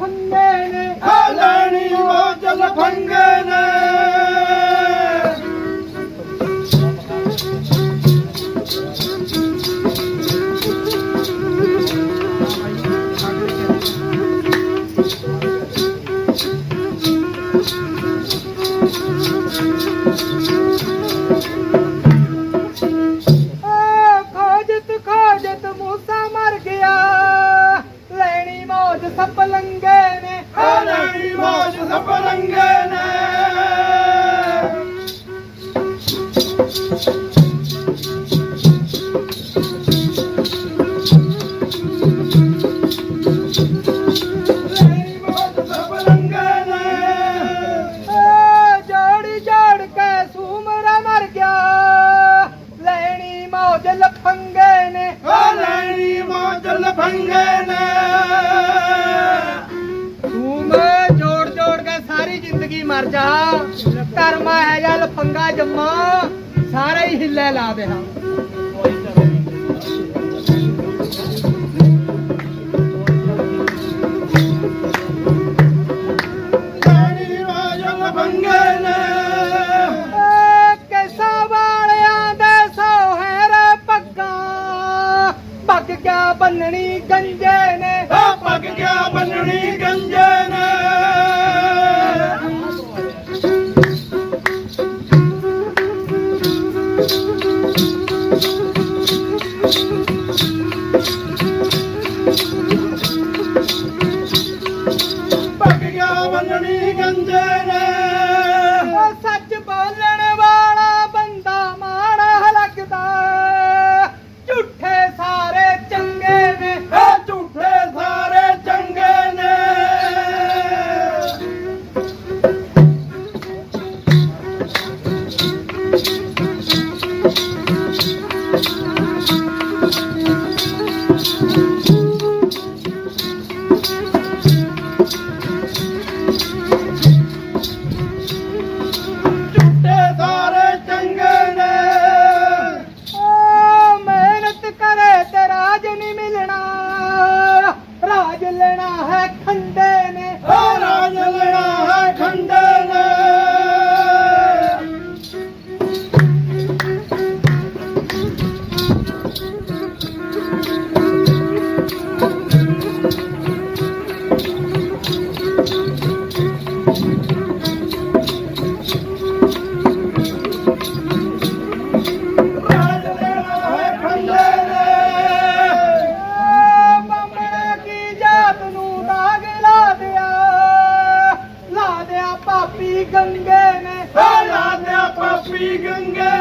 هن نه هنڙي مون چلو Kapalanga. ਮਰ ਜਾ। ਧਰਮਾ ਹੈ ਜਾਂ ਲਫੰਗਾ ਜੰਮਾ। ਸਾਰੇ ਹੀ ਹਿੱਲੇ ਲਾ ਦੇਣਾ। be Ganga.